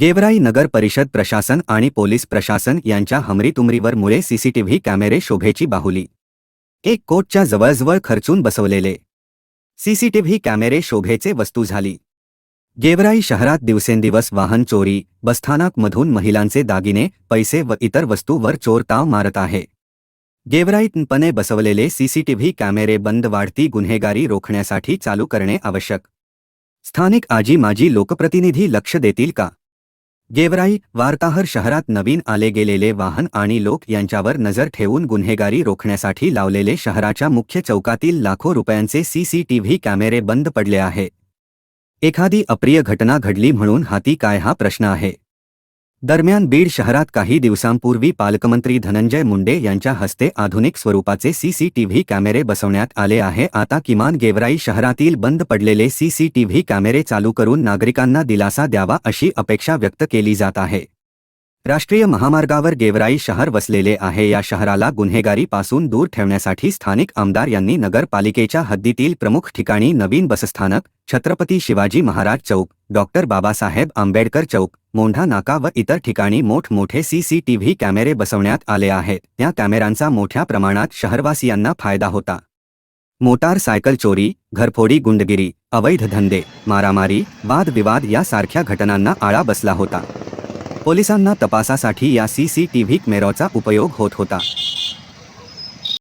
गेवराई नगर परिषद प्रशासन आणि पोलीस प्रशासन यांच्या हमरीतुमरीवर मुळे सीसीटीव्ही कॅमेरे शोभेची बाहुली. एक कोटच्या जवळजवळ खर्चून बसवलेले. सीसीटीव्ही कॅमेरे शोभेचे वस्तू झाली. गेवराई शहरात दिवसेंदिवस वाहन चोरी बसस्थानकमधून महिलांचे दागिने पैसे व इतर वस्तूवर चोर ताव मारत आहे. गेवराईतपणे बसवलेले सीसीटीव्ही कॅमेरे बंद वाढती गुन्हेगारी रोखण्यासाठी चालू करणे आवश्यक. स्थानिक आजी माजी लोकप्रतिनिधी लक्ष देतील का? गेवराई वार्ताहर शहरात नवीन आले गेलेले वाहन आणि लोक यांच्यावर नजर ठेवून गुन्हेगारी रोखण्यासाठी लावलेले शहराच्या मुख्य चौकातील लाखो रुपयांचे सीसीटीव्ही कॅमेरे बंद पडले आहे. एखादी अप्रिय घटना घडली म्हणून हाती काय हा प्रश्न आहे? दरम्यान बीड शहरात काही दिवसांपूर्वी पालकमंत्री धनंजय मुंडे यांच्या हस्ते आधुनिक स्वरूपाचे सीसीटीव्ही कॅमेरे बसवण्यात आले आहे. आता किमान गेवराई शहरातील बंद पडलेले सीसीटीव्ही कॅमेरे चालू करून नागरिकांना दिलासा द्यावा अशी अपेक्षा व्यक्त केली जात आहे. राष्ट्रीय महामार्गावर गेवराई शहर वसलेले आहे. या शहराला गुन्हेगारीपासून दूर ठेवण्यासाठी स्थानिक आमदार यांनी नगरपालिकेच्या हद्दीतील प्रमुख ठिकाणी नवीन बसस्थानक छत्रपती शिवाजी महाराज चौक डॉक्टर बाबासाहेब आंबेडकर चौक मोंढा नाका व इतर ठिकाणी मोठमोठे सीसीटीव्ही कॅमेरे बसवण्यात आले आहेत. त्या कॅमेरांचा मोठ्या प्रमाणात शहरवासियांना फायदा होता. मोटार सायकल चोरी घरफोडी गुंडगिरी अवैध धंदे मारामारी वादविवाद यासारख्या घटनांना आळा बसला होता. पोलिसांना तपासासाठी या सी सी टी व्ही कॅमेराचा उपयोग होत होता.